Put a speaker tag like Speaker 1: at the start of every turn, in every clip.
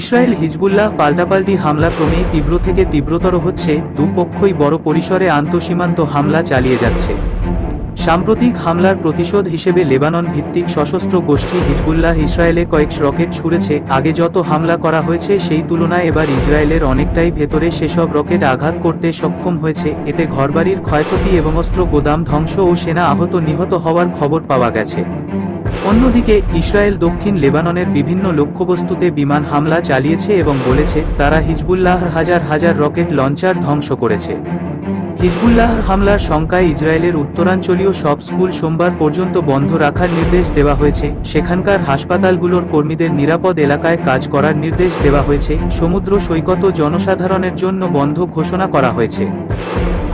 Speaker 1: Israel Hezbollah পাল্টাপাল্টি হামলা ক্রমেই তীব্র থেকে তীব্রতর হচ্ছে, দুপক্ষই বড় পরিসরে আন্তঃসীমান্ত হামলা চালিয়ে যাচ্ছে। সাম্প্রতিক হামলার প্রতিশোধ হিসেবে লেবানন ভিত্তিক সশস্ত্র গোষ্ঠী হিজবুল্লাহ ইসরায়েলে কয়েক রকেট ছুড়েছে, আগে যত হামলা করা হয়েছে সেই তুলনায় এবার ইসরায়েলের অনেকটাই ভেতরে সেসব রকেট আঘাত করতে সক্ষম হয়েছে, এতে ঘরবাড়ির ক্ষয়ক্ষতি এবং অস্ত্র গোদাম ধ্বংস ও সেনা আহত নিহত হওয়ার খবর পাওয়া গেছে। অন্যদিকে, ইসরায়েল দক্ষিণ লেবাননের বিভিন্ন লক্ষ্যবস্তুতে বিমান হামলা চালিয়েছে এবং বলেছে, তারা হিজবুল্লাহর হাজার হাজার রকেট লঞ্চার ধ্বংস করেছে। হিজবুল্লাহর হামলার শঙ্কায় ইসরায়েলের উত্তরাঞ্চলীয় সব স্কুল সোমবার পর্যন্ত বন্ধ রাখার নির্দেশ দেওয়া হয়েছে। সেখানকার হাসপাতালগুলোর কর্মীদের নিরাপদ এলাকায় কাজ করার নির্দেশ দেওয়া হয়েছে। সমুদ্র সৈকত জনসাধারণের জন্য বন্ধ ঘোষণা করা হয়েছে।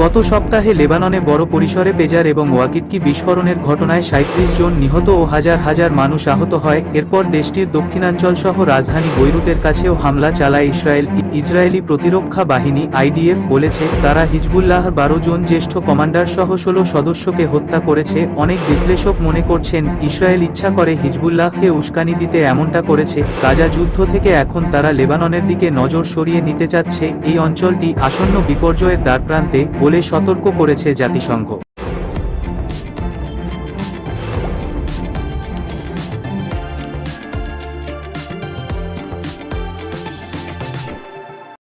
Speaker 1: গত সপ্তাহে লেবাননে বড় পরিসরে পেজার এবং ওয়াকিটকি বিস্ফোরণের ঘটনায় সাঁত্রিশ জন নিহত ও হাজার হাজার মানুষ আহত হয়। এরপর দেশটির দক্ষিণাঞ্চল সহ রাজধানী বৈরুতের কাছেও হামলা চালায় ইসরায়েল। ইসরায়েলি প্রতিরক্ষা বাহিনী, আইডিএফ বলেছে, তারা হিজবুল্লাহ বারো জন জ্যেষ্ঠ কমান্ডার সহ ষোলো সদস্যকে হত্যা করেছে। অনেক বিশ্লেষক মনে করছেন, ইসরায়েল ইচ্ছা করে হিজবুল্লাহকে উস্কানি দিতে এমনটা করেছে। গাজা যুদ্ধ থেকে এখন তারা লেবাননের দিকে নজর সরিয়ে নিতে চাচ্ছে। এই অঞ্চলটি আসন্ন বিপর্যয়ের দ্বারপ্রান্তে বলে সতর্ক করেছে জাতিসংঘ।